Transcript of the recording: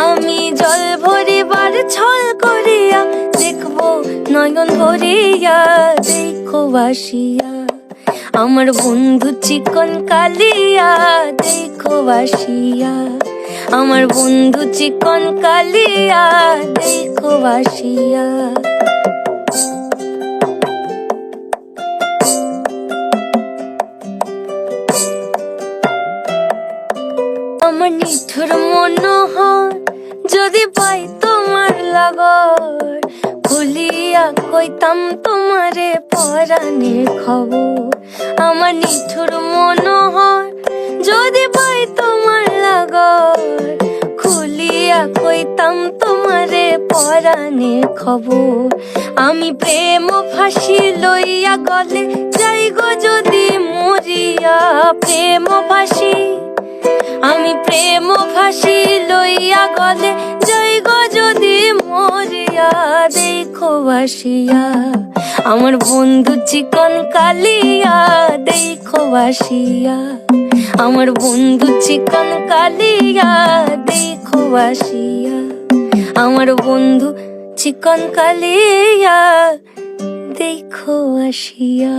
আমি জল ভরিবার ছল করিয়া দেখব নয়ন ভরিয়া, দেখো বাসিয়া। আমার বন্ধু চিকন কালিয়া, দেখো বাসিয়া। আমার বন্ধু চিকন কালিয়া, দেখো বাসিয়া। আমার নিঠুর মনোহর যদি পাই তোমার লাগর, খুলিয়া কইতাম তোমারে পরাণের খবর। আমার নিঠুর মনোহর, যদি পাই তোমার লাগর, খুলিয়া কইতাম তোমারে পরাণের খবর। আমি প্রেম ফাঁসি লইয়া গলে যাই গো যদি মরিয়া, প্রেম ফাঁসি। আমি প্রেম ফাঁসি গলে যাই গো যদি মরিয়া, দেখো বাসিয়া, আমার বন্ধু চিকন কালিয়া, দেখো বাসিয়া, আমার বন্ধু চিকন কালিয়া, দেখো বাসিয়া, আমার বন্ধু চিকন কালিয়া, দেখো আসিয়া